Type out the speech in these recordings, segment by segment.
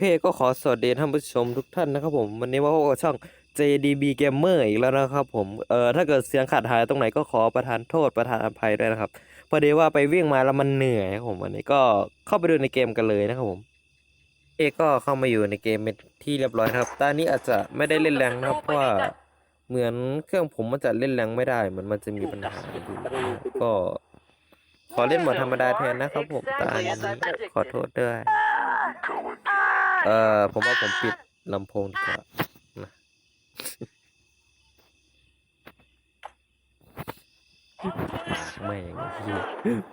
เคก็ขอสวัสดีท่านผู้ชมทุกท่านนะครับผมวันนี้มาพบกับช่อง JDB Gamer อีกแล้วนะครับผมเอ่อถ้าเกิดเสียงขาดหายตรงไหนก็ขอประทานโทษประทานอภัยด้วยนะครับพอดีว่าไปวิ่งมาแล้วมันเหนื่อยครับผมวันนี้ก็เข้าไปดูในเกมกันเลยนะครับผม เอกก็เข้ามาอยู่ในเกมเป็นที่เรียบร้อยครับตอนนี้อาจจะไม่ได้เล่นแรงนะครับเพราะว่าเหมือนเครื่องผมมันจะเล่นแรงไม่ได้เหมือนมันจะมีปัญหาอยู่ก็ขอเล่นหมดธรรมดาแทนนะครับผมตอนนี้ขอโทษด้วย เออผมว่าผมปิดลำโพงดีกว่านะแม่งเหี้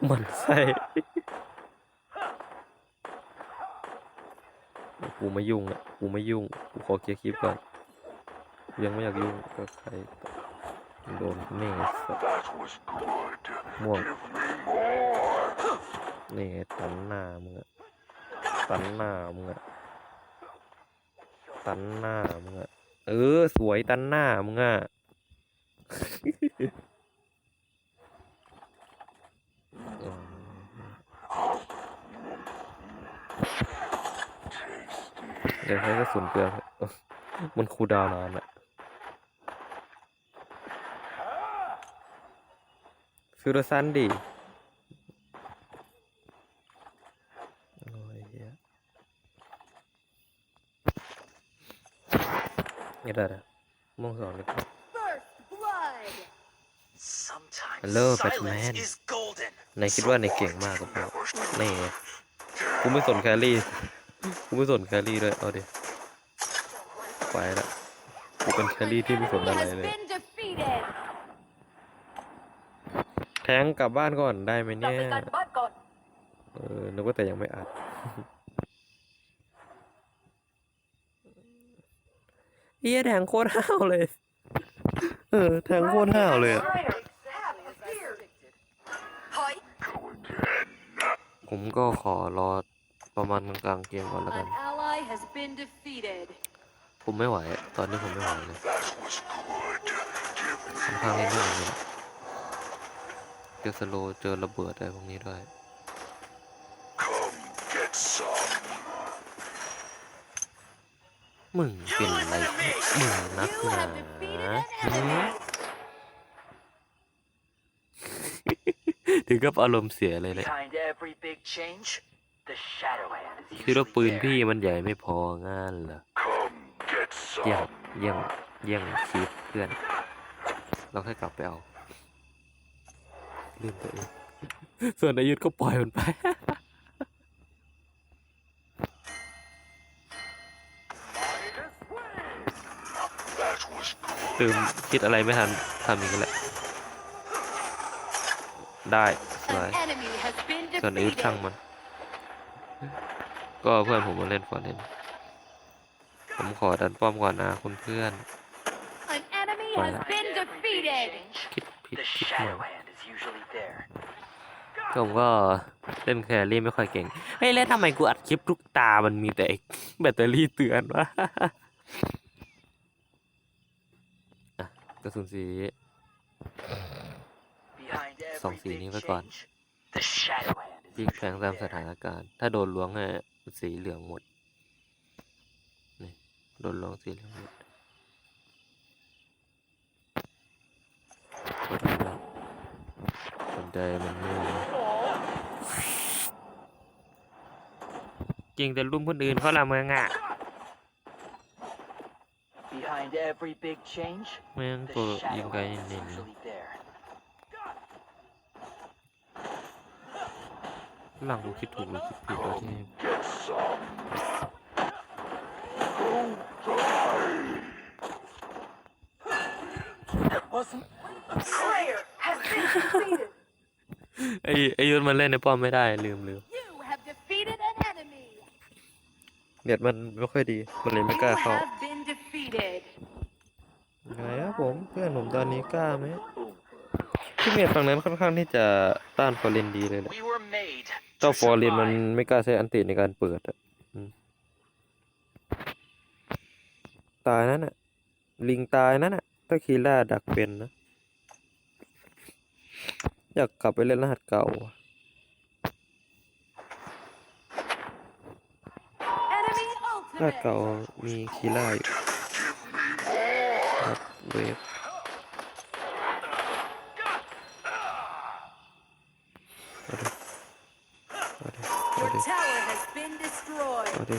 มันไส้กูไม่ยุ่งอะกูไม่ยุ่งกูขอเคลียร์คลิปก่อน ยังไม่อยากยุ่งกับใครโดนแม่งสัม่วงนี่ตันหน้ามึงอะตันหน้ามึงอะ ตันหน้ามึงอะเออ สวยตันหน้ามึงอะเดี๋ยวใช้กระสุนเกลือมันคูดาวนานอะฟิวรซันดิโอ้ยเหี้ย นี่ได้แล้วม่วงสอ งนี่ First blood. Sometimes Hello, silence Batman. is golden. นายคิดว่านายเก่งมากกับเรานี่ไงกูไม่สนแครี่กูไม่สนแครี่ด้วย เอาดิไปละกูเป็นแครี่ที่ไม่สน Enemy อะไร has เลย been defeated. แทงกลับบ้านก่อนได้ไหมกลับเนี่ยไปกันบ้านก่อนเออนึกว่าแต่ยังไม่อัด ฮียแทงโคตรห้าวเลย เออ แทงโคตรห้าวเลยอะผมก็ขอรอประมาณกลางเกมก่อนแล้วกัน ผมไม่ไหวอะตอนนี้ผมไม่ไหวเลยค่อนข้างเล่นยากเลยเจอสโลว์เจอระเบิดอะไรพวกนี้ด้วย มึงเป็นอะไรมึงนัก You หนา have defeated an หืม enemy. ถึงกับอารมณ์เสียเลยเลย Behind every big change, the shadow hand is คิดว่า usually ปืน there. พี่มันใหญ่ไม่พองานเหรอเยี่ยงเยี่ยงเยี่ยงชีพเพื่อน เราแค่กลับไปเอาลืมตัวเองส่วนอายุธก็ปล่อยมันไป ลืมคิดอะไรไม่ทันทำอย่างนี้แหละ ได้สวย An enemy has been ส่วนอายุธช่าง defeated. มัน ก็เพื่อนผมมาเล่นฟอร์เรนผมขอดันป้อมก่อนนะคุณเพื่อน An enemy Why has not? been defeated. คิดผิด The คิดหน่อย shadow hand is usually there. ก็ผมก็เล่นแครี่ไม่ค่อยเก่ง เฮ้ยแล้วทำไมกูอัดคลิปทุกตามันมีแต่ไอ้แบตเตอรี่เตือนวะอะ กระสุนสี Behind Song every xì big ní với con. change, the shadow hand is พลิกแพลง usually ตามส there. ถานการณ์ ถ้าโดนล้วงอะสีเหลืองหมดนี่โดนล้วงสีเหลืองหมดกดไม่ได้สนใจมันไม่จริงแต่รุ่มคนอื่นเขาละเมืองอะ every big change, แม่ง the ตัวยิง shadow ไกล hand is เน้นๆ usually there. หลังกูคิดถูกหรือคิดผิดวะที่ Wasn't ไอ้ไอ้ยุทธมันเล่นในป้อมไม่ได้ลืมลืม You have defeated an enemy. เน็ตมันไม่ค่อยดี มันเลยไม่ You กล้าเข้า have been defeated. ไงครับ ผมเพื่อนผมตอนนี้กล้าไหมที่เมียฝั่งนั้นค่อนข้างที่จะต้านฟอร์เรนดีเลยแหละ we were made เจ้า to ฟอร์เรนมัน survive. ไม่กล้าใช้อันติในการเปิดอะอืมตายนั่นน่ะลิงตายนั่นน่ะถ้าคีล่าดักเป็นนะ อยากกลับไปเล่นรหัสเก่าอะ Enemy ลาดเก่ามีคีล่าอยู่ครับ เวฟเอาดิเอาดิ Your เอาดิ tower has been destroyed. เอาดิ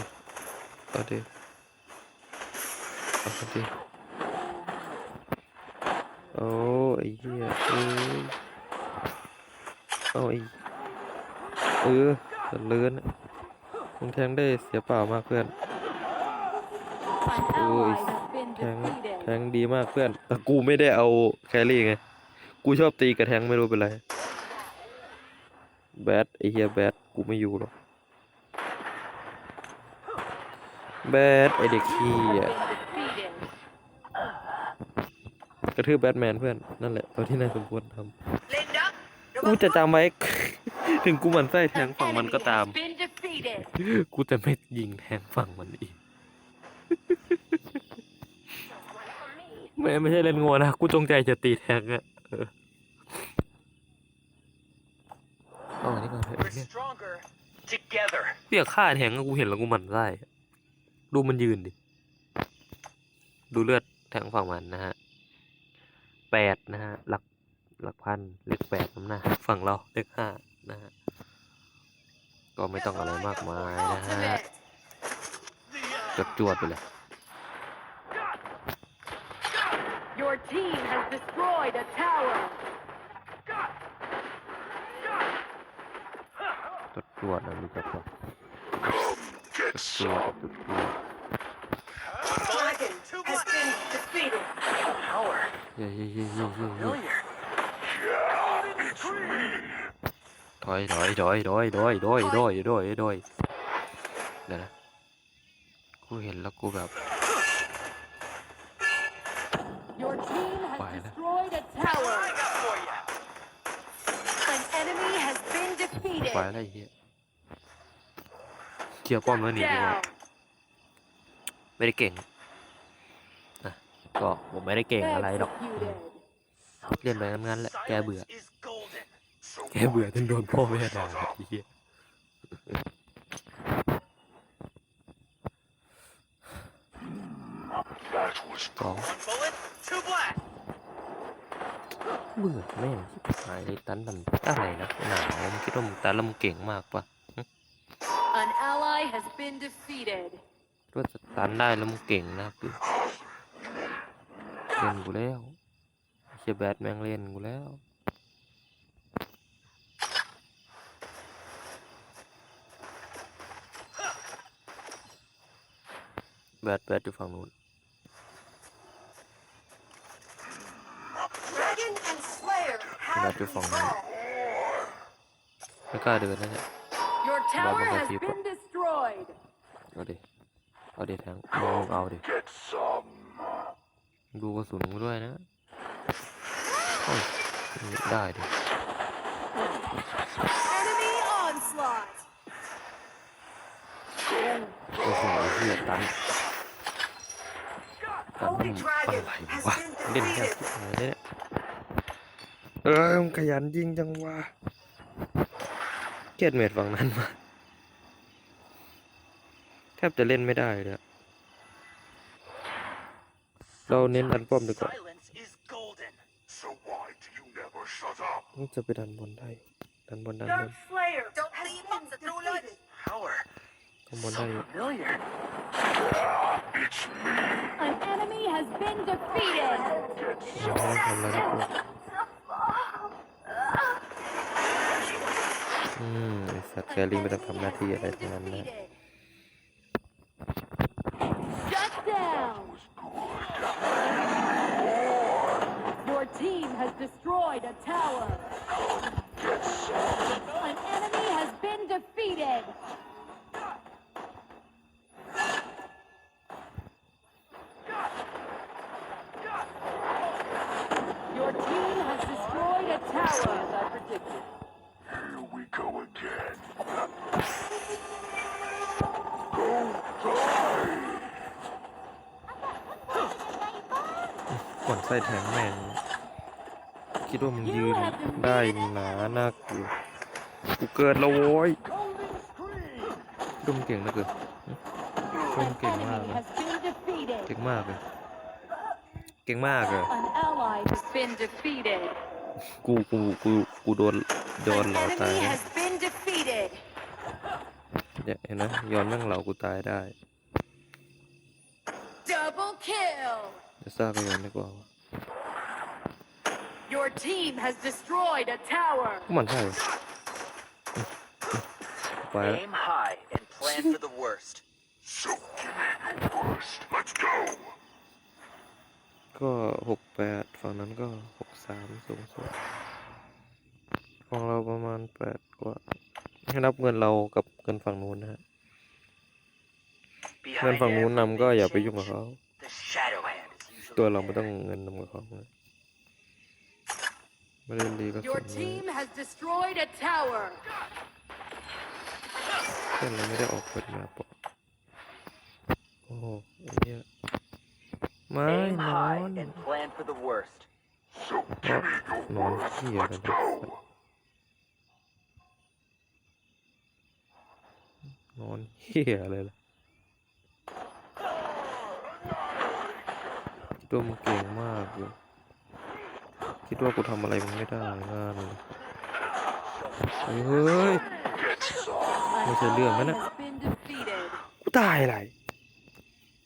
เอาดิเอาดิโอ้ไอ้เหี้ยเอ้ยเอาไอ้เออเลื่อนอะมึงแทงได้เสียเปล่ามากเพื่อน An Ui, ally has been แทงแทงดีมากเพื่อนแต่กูไม่ได้เอาแครี่ไง กูชอบตีกับแทงไม่รู้เป็นไร แบดไอเฮียแบดกูไม่อยู่หรอก แบดไอเด็กขี้อะกระทืบแบทแมนเพื่อน นั่นแหละตัวที่นายสมควรทำกูจะจำไว้ ถึงกูหมันไส้แทงฝั่งมันก็ตาม กูจะไม่ยิงแทงฝั่งมันอีก ไม่ไม่ใช่เล่นงัวนะ กูจงใจจะตีแทงอะเออเอาอันนี้ก่อนเถอะไอ้ We're เหี้ย stronger together. เรียกฆ่าแทงก็กูเห็นแล้วกูหมั่นไส้อะดูมันยืนดิ ดูเลือดแทงฝั่งมันนะฮะแปดนะฮะ หลักหลักพันเลขแปดน้ำหน้าฝั่งเราเลขห้านะฮะ ก็ไม่ต้องอะไรมากมายนะฮะ Ultimate. จดจวดไปเลย Your team has destroyed a tower. จดจวดนะมีจดจวดจดจวดจดจวด Dragon has been defeated. Power. เย้เย้เย้เย้เย้เย้ Familiar. ถอยถอยถอยถอยถอยถอยถอยถอยถอยเดี๋ยวนะกูเห็นแล้วกูแบบ ไป defeated. แล้วไอ้เหี้ยเคลียร์ป้อมแล้วหนีดีกว่าไม่ได้เก่งนะก็ผมไม่ได้เก่งอะไรหรอก Executed. เล่นไปงั้นแหละ แกเบื่อ แกเบื่อจนโดนพ่อแม่ด่าไอ้เหี้ยสอง เบื่อแม่งชิบหายเลยตันทำอะไรนะหนาวมึงคิดว่ามึงตันแล้วมึงเก่งมากปะ An ally has been defeated. คิดว่าจะตันได้แล้วมึงเก่งนะคือเล่นกูแล้วไอ้เชียแบทแม่งเล่นกูแล้วแบทแบทอยู่ฝั่งนู้น Dragon and Slayer แบทอยู่ฝั่งนู้นไม่กล้าเดินนะเนี่ย Your tower Baba has Keeper. been destroyed. เอาดิ เอาดิแทงเอาเอาดิ ดูกระสุนกูด้วยนะโอ้ยได้ดิ Enemy onslaught. โอ้โหเฮียตันตันมันอะไรวะเล่นแค่ชิบหายเลยเนี่ย เออมึงขยันยิงจังวะเกลียดเมดฝั่งนั้นมาแทบจะเล่นไม่ได้เลยอะเราเน้นดันป้อมดีกว่า Silence is golden. So why do you never shut up? มึงจะไปดันบนได้ ดันบนดันบน Slayer. Don't leave him defeated. Power. ข้างบนได้อยู่ Familiar. An enemy has been defeated. ยังไม่ทำอะไรนะกูอื เชอรี่ไม่ต้องทำหน้าที่อะไรทั้งนั้นนะ Tower, as I predicted. Here we go again. ก่อนไส้แทงแม่งคิดว่ามึงยืนได้หนาหน้ากูกูเกิดแล้วโว้ยดูมึงเก่งเหลือเกิน Không An kìm enemy mà. has been defeated. เก่งมากเลยเก่งมากเลย An ally has been defeated. กูกูกูกูโดนย้อน An เหล่าตาย enemy นะ has been defeated. เนี่ยเห็นไหมย้อนแม่งเหล่ากูตายได้ Double kill. จะซ่าก็ย้อนดีกว่าวะ Your team has destroyed a tower. ก็มันใช่วะไปแล้ว Aim high and plan for the worst. So give me your worst. Let's go. ก็หกแปดฝั่งนั้นก็หกสามสูงสุดของเราประมาณแปดกว่า ให้นับเงินเรากับเงินฝั่งนู้นนะฮะเงิน Behind ฝั่งนู้น every นำก็อย่า big ไปยุ่งกับ change, เขา The shadow hand is usually ตัวเราไม่ there. ต้องเงินนำกับเขาเลยไม่ได้ดีก็ Your ส่งเลย team has destroyed a tower. เพื่อนเราไม่ได้ออกเปิดมาปะโอ้โหไอ้เนี่ยไม่ Aim นอ high น and plan for the worst. So give นอนเฮียอะไรล่ะตัวมึงเก่งมากเลยคิดว่ากูทำอะไรมึงไม่ได้งานเลยเฮ้ย An Ôi trời, lừa ally mất ạ. has been defeated. กูตายอะไร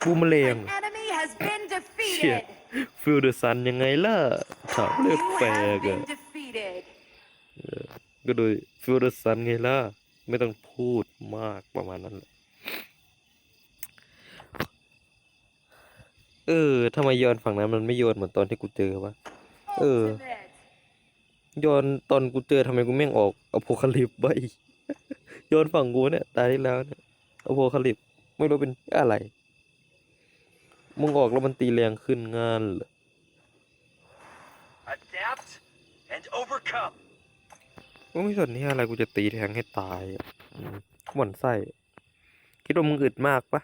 บูมเลง An enemy has been เชี่ย defeated. ฟิลเดอร์ซันยังไงล่ะถามเลือก You แปล have กอะ been defeated. ก็โดยฟิลเดอร์ซันไงล่ะ ไม่ต้องพูดมากประมาณนั้น เออทำไมโยนฝั่งนั้นมันไม่โยนเหมือนตอนที่กูเจอวะ เออ Ultimate. โยนตอนกูเจอทำไมกูแม่งออกอโพคาลิปไปโยนฝั่งกูเนี่ยตายที่แล้วเนี่ยอโพคาลิปไม่รู้เป็นอะไร มึงออกแล้วมันตีแรงขึ้นงานเหรอ Adapt and overcome. กูไม่สนที่อะไรกูจะตีแทงให้ตายอะอืมหม่นไส้ คิดว่ามึงอึดมากปะ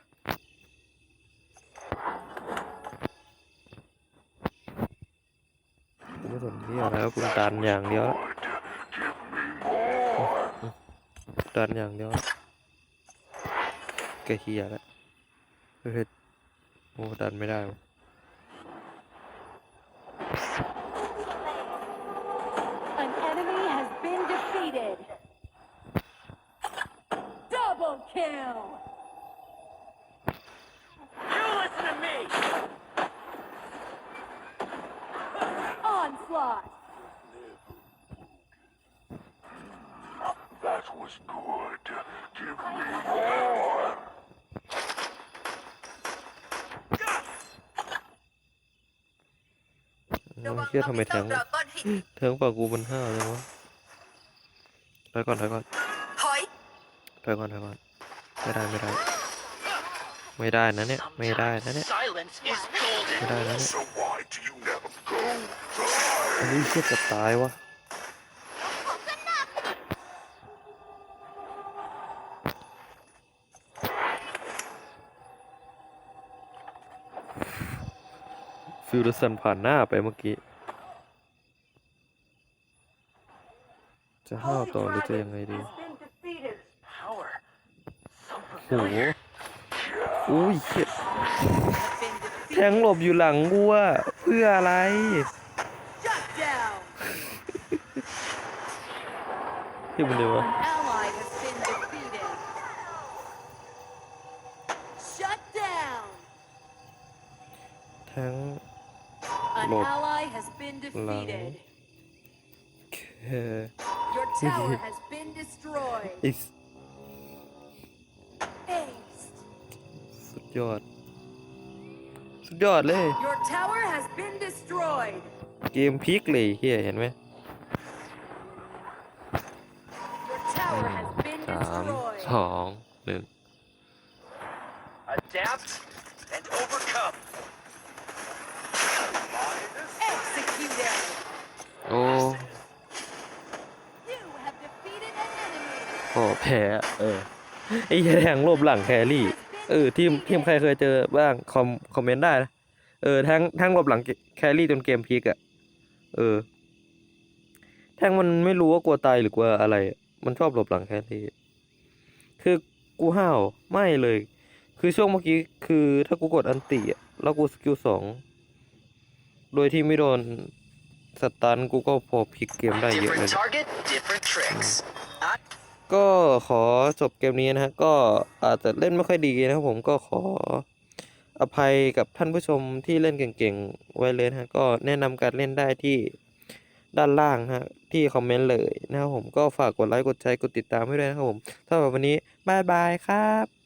กูไม่สนที่อะไรแล้วกูดันอย่างเดียวดันอย่างเดียวแกเฮียแล้วเฮ้ยโอ้ดันไม่ได้วะ An enemy has been defeated. Double kill. You listen to me. Onslaught. That was good. Give me more. โอ้ยเฮียทำไมแทงแทงฝั่งกูมั ไม่ได้ไม่ได้ ไม่ได้นะเนี่ย ไม่ได้นะเนี่ย Silence is golden. ไม่ได้นะเนี่ย So why do you never go? อันนี้เชี่ยจะตายวะฟิลเดอร์สันผ่านหน้าไปเมื่อกี้ จะห้าวต่อหรือจะยังไงดี been defeated. Power. So โอ้โห familiar. อุ้ยเชี่ย Been แทงหลบอยู่หลังกูอะเพื่ออะไร Shut down. ที่มันเดียวะ An ally has been defeated. Shut down. แทง An Lord. ally has been defeated. แค่ Your tower has been destroyed. ยอด สุดยอดเลย Your tower has been destroyed. เกมพลิกเลยเฮียเห็นไหม Your tower has been สาม destroyed. สองหนึ่ง Adapt and overcome. Executed. โอ้ You have defeated an enemy. พอแพ้ เออ ไอ้เหี้ยแทงหลบหลังแครี่ เออทีมทีมใครเคยเจอบ้างคอมคอมเมนต์ได้นะเออแทงแทงหลบหลังแครี่จนเกมพลิกอะเออแทงมันไม่รู้ว่ากลัวตายหรือกลัวอะไร มันชอบหลบหลังแครี่ คือกูห้าวไม่เลย คือช่วงเมื่อกี้คือถ้ากูกดอันติอะแล้วกูสกิลสอง โดยที่ไม่โดนสตันกูก็พอพลิกเกมได้เยอะเลย ก็ขอจบเกมนี้นะฮะก็อาจจะเล่นไม่ค่อยดีนะครับผมก็ขออภัยกับท่านผู้ชมที่เล่นเก่งๆไว้เลยนะฮะก็แนะนำการเล่นได้ที่ด้านล่างฮะที่คอมเมนต์เลยนะครับผมก็ฝากกดไลค์กดแชร์กดติดตามให้ด้วยนะครับผมสำหรับวันนี้บายบายครับ